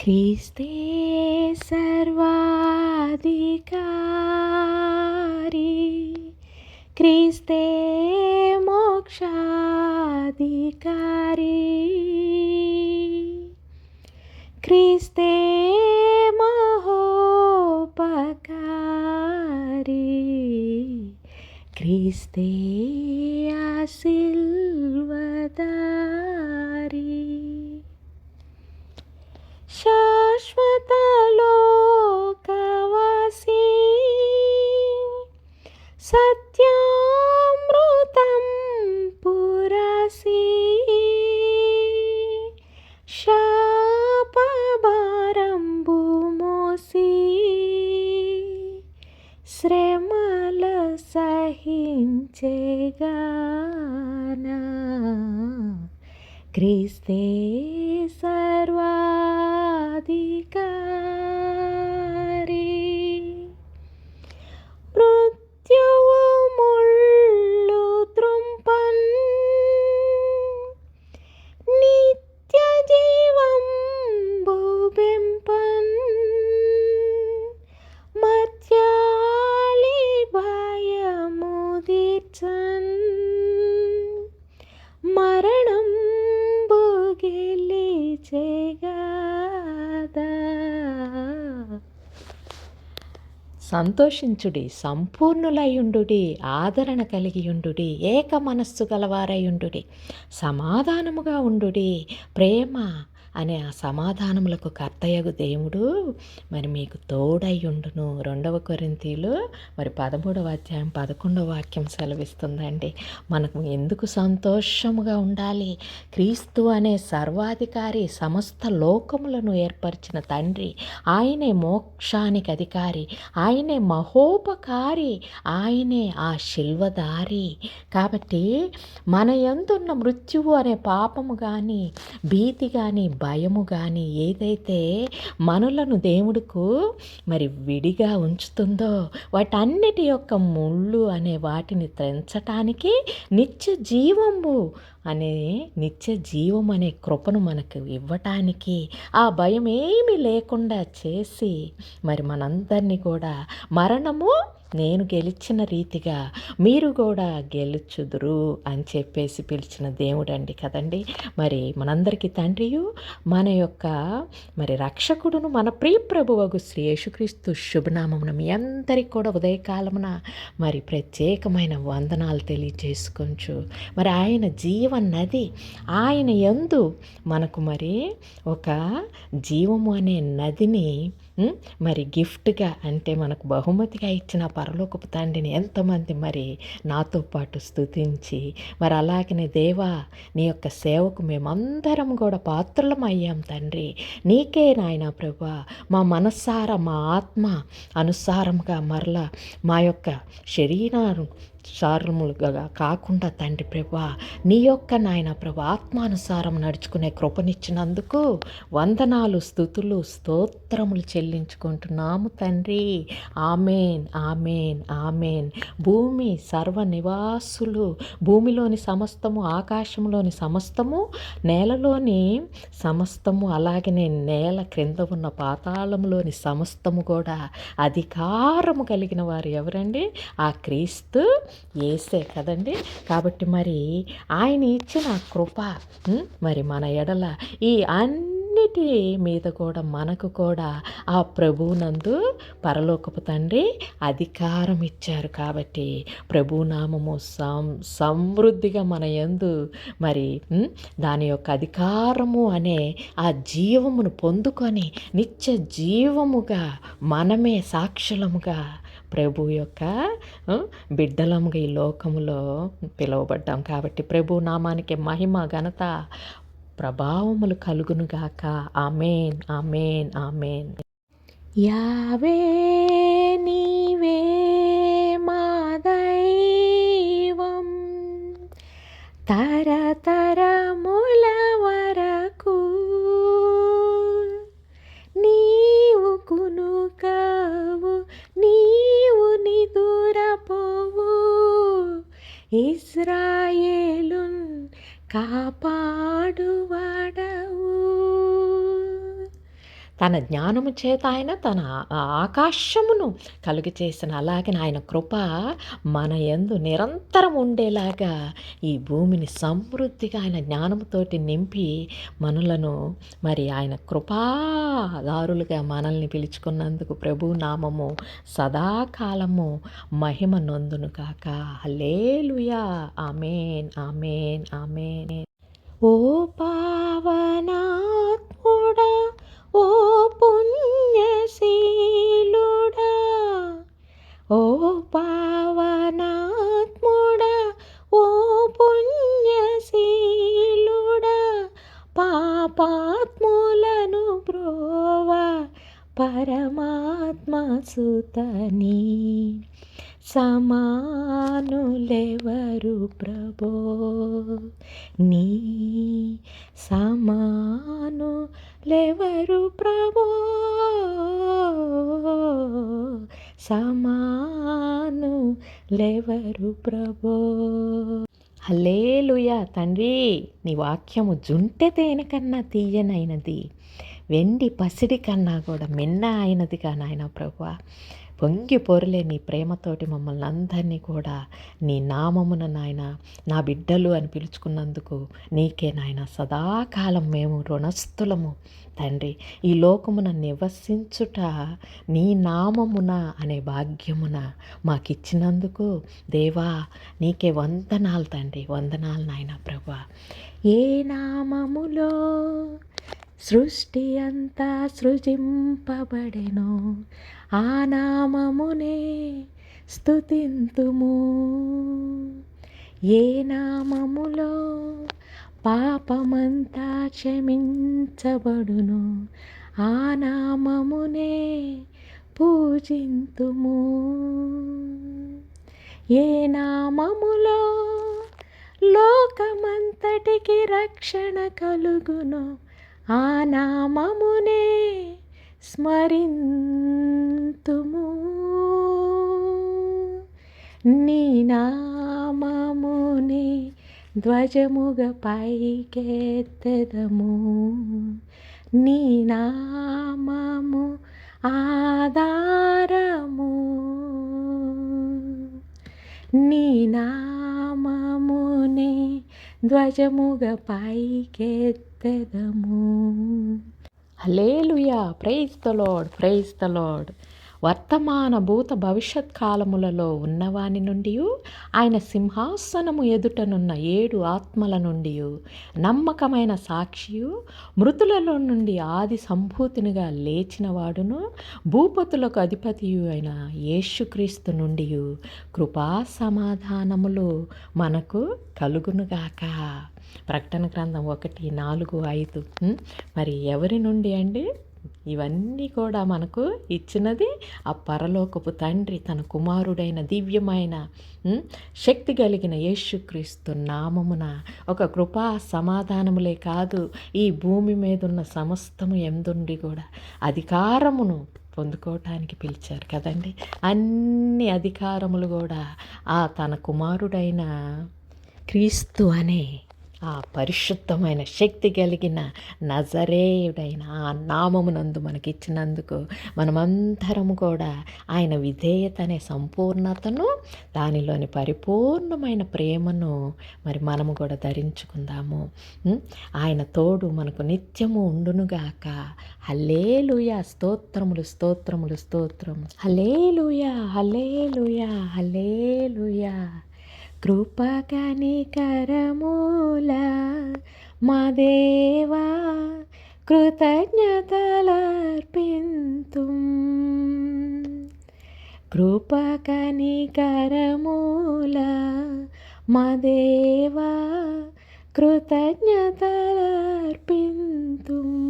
క్రీస్తే సర్వాధికారి. క్రీస్తే మోక్షాధికారి. క్రీస్తే మహోపకారి. క్రీస్తే ఆశీ సత్యామృతం పురసి శాపభారంబు మోసి శ్రమల సహించేగానా క్రిస్తే సర్వ గెలిచేగాదా సంతోషించుడి సంపూర్ణులయుండుడి ఆదరణ కలిగియుండుడి ఏక మనస్సు గలవారయుండుడి సమాధానముగా ఉండుడి ప్రేమ అనే ఆ సమాధానములకు కర్తయ్యగు దేవుడు మరి మీకు తోడయ్యుండును రెండవ కొరింతీలు మరి పదమూడవ అధ్యాయం పదకొండవ వాక్యం సెలవిస్తుందండి. మనకు ఎందుకు సంతోషముగా ఉండాలి? క్రీస్తు అనే సర్వాధికారి సమస్త లోకములను ఏర్పరిచిన తండ్రి ఆయనే మోక్షానికి అధికారి ఆయనే మహోపకారి ఆయనే ఆ శిల్వదారి కాబట్టి మన ఎందున్న మృత్యువు అనే పాపము కానీ భీతి కానీ భయము కానీ ఏదైతే మనలను దేవుడుకు మరి విడిగా ఉంచుతుందో వాటన్నిటి యొక్క ముళ్ళు అనే వాటిని త్రెంచటానికి నిత్య జీవము అనే నిత్య జీవం అనే కృపను మనకు ఇవ్వటానికి ఆ భయం ఏమీ లేకుండా చేసి మరి మనందరినీ కూడా మరణము నేను గెలిచిన రీతిగా మీరు కూడా గెలుచుదురు అని చెప్పేసి పిలిచిన దేవుడండి కదండి. మరి మనందరికీ తండ్రియు మన యొక్క మరి రక్షకుడును మన ప్రియ ప్రభువగు శ్రీ యేసుక్రీస్తు శుభనామమున మీ అందరికి కూడా ఉదయకాలమున మరి ప్రత్యేకమైన వందనాలు తెలియజేసుకొంచు. మరి ఆయన జీవ నది ఆయన ఎందు మనకు మరి ఒక జీవము అనే నదిని మరి గిఫ్ట్గా అంటే మనకు బహుమతిగా ఇచ్చిన పరలోకపు తండ్రిని ఎంతమంది మరి నాతో పాటు స్థుతించి మరి అలాగనే దేవా నీ యొక్క సేవకు మేమందరం కూడా పాత్రలం అయ్యాం తండ్రి. నీకే నాయన ప్రభా మా మనస్సార మా ఆత్మ అనుసారంగా మరలా మా యొక్క శరీరం సారములుగా కాకుండా తండ్రి ప్రభా నీ యొక్క నాయన ప్రభా ఆత్మానుసారం నడుచుకునే కృపనిచ్చినందుకు వందనాలు స్థుతులు స్తోత్రములు చెల్లి చెల్లించుకుంటున్నాము తండ్రి. Amen amen amen. భూమి సర్వ నివాసులు భూమిలోని సమస్తము ఆకాశంలోని సమస్తము నేలలోని సమస్తము అలాగనే నేల క్రింద ఉన్న పాతాళంలోని సమస్తము కూడా అధికారము కలిగిన వారు ఎవరండి? ఆ క్రీస్తు ఏసే కదండి. కాబట్టి మరి ఆయన ఇచ్చిన కృప మరి మన ఎడల ఈ అన్ని అన్నిటి మీద కూడా మనకు కూడా ఆ ప్రభువునందు పరలోకపు తండ్రి అధికారం ఇచ్చారు కాబట్టి ప్రభునామము సం సమృద్ధిగా మన యందు మరి దాని యొక్క అధికారము అనే ఆ జీవమును పొందుకొని నిత్య జీవముగా మనమే సాక్షులముగా ప్రభు యొక్క బిడ్డలముగా ఈ లోకములో పిలువబడ్డాం కాబట్టి ప్రభు నామానికి మహిమ ఘనత ప్రభావములు కలుగునుగాక. Amen amen amen. యావే నీవే మా దైవం. తరతరముల వరకు నీవు కునుకావు నీవు నిదురపోవు. ఇస్రాయేలున్ కాపా తన జ్ఞానము చేత ఆయన తన ఆకాశమును కలుగు చేసిన అలాగే ఆయన కృప మన ఎందు నిరంతరం ఉండేలాగా ఈ భూమిని సమృద్ధిగా ఆయన జ్ఞానముతోటి నింపి మనలను మరి ఆయన కృపాదారులుగా మనల్ని పిలుచుకున్నందుకు ప్రభు నామము సదాకాలము మహిమ నొందును కాక హలేలుయా ఆమెన్ ఆమెన్ ఆమెన్. ఓ పావనాత్ముడా ఓ పుణ్యశీలుడా ఓ పావనాత్ముడా ఓ పుణ్యశీలుడా పాపాత్ములను బ్రోవ పరమాత్మ సుతనీ సమానులెవరు ప్రభో? నీ సమానులెవరు ప్రభో? సమానులెవరు ప్రభో? హల్లేలుయా తండ్రి నీ వాక్యము జుంటె తేనె కన్నా తీయనైనది. వెండి పసిడి కన్నా కూడా మిన్న అయినదిగా నాయన ప్రభు పొంగి పొరలే నీ ప్రేమతోటి మమ్మల్ని అందరినీ కూడా నీ నామమున నాయన నా బిడ్డలు అని పిలుచుకున్నందుకు నీకే నాయన సదాకాలం మేము రుణస్థులము. తండ్రి ఈ లోకమున నివసించుట నీ నామమున అనే భాగ్యమున మాకిచ్చినందుకు దేవా నీకే వందనాలు తండ్రి వందనాలు నాయన ప్రభా. ఏ నామములో సృష్టి అంతా సృజింపబడెను. ఆ నామమునే స్థుతింతుము ఏ నామములో పాపమంతా క్షమించబడును ఆ నామమునే పూజింతుము. ఏ నామములో లోకమంతటికి రక్షణ కలుగును ఆ నామమునే స్మరింతుము. నీ నామమునే ధ్వజముగ పైకెత్తెదము. నీ నామము ఆధారము. నీ నామమునే ధ్వజముగ పైకెత్త పైకెత్తెదము hallelujah praise the Lord praise the Lord వర్తమాన భూత భవిష్యత్ కాలములలో ఉన్నవాని నుండి ఆయన సింహాసనము ఎదుటనున్న ఏడు ఆత్మల నుండి నమ్మకమైన సాక్షియు మృతులలో నుండి ఆది సంభూతినిగా లేచినవాడును భూపతులకు అధిపతియు అయిన యేసుక్రీస్తు నుండి కృపా సమాధానములు మనకు కలుగునుగాక. ప్రకటన గ్రంథం ఒకటి నాలుగు ఐదు. మరి ఎవరి నుండి అండి? ఇవన్నీ కూడా మనకు ఇచ్చినది ఆ పరలోకపు తండ్రి తన కుమారుడైన దివ్యమైన శక్తి కలిగిన యేసుక్రీస్తు నామమున. ఒక కృపా సమాధానములే కాదు ఈ భూమి మీద ఉన్న సమస్తము ఎందుండి కూడా అధికారమును పొందుకోవటానికి పిలిచారు కదండి. అన్ని అధికారములు కూడా ఆ తన కుమారుడైన క్రీస్తు అనే ఆ పరిశుద్ధమైన శక్తి కలిగిన నజరేయుడైన ఆ నామమునందు మనకిచ్చినందుకు మనమందరము కూడా ఆయన విధేయత అనే సంపూర్ణతను దానిలోని పరిపూర్ణమైన ప్రేమను మరి మనము కూడా ధరించుకుందాము. ఆయన తోడు మనకు నిత్యము ఉండునుగాక. హలేలుయా స్తోత్రములు స్తోత్రములు స్తోత్రము హలేలుయా హలేలుయా హలేలుయా కృపకనికరమూల మా దేవా కృతజ్ఞతలర్పింతు. కృపకనికరమూల మా దేవా కృతజ్ఞతలర్పింతు.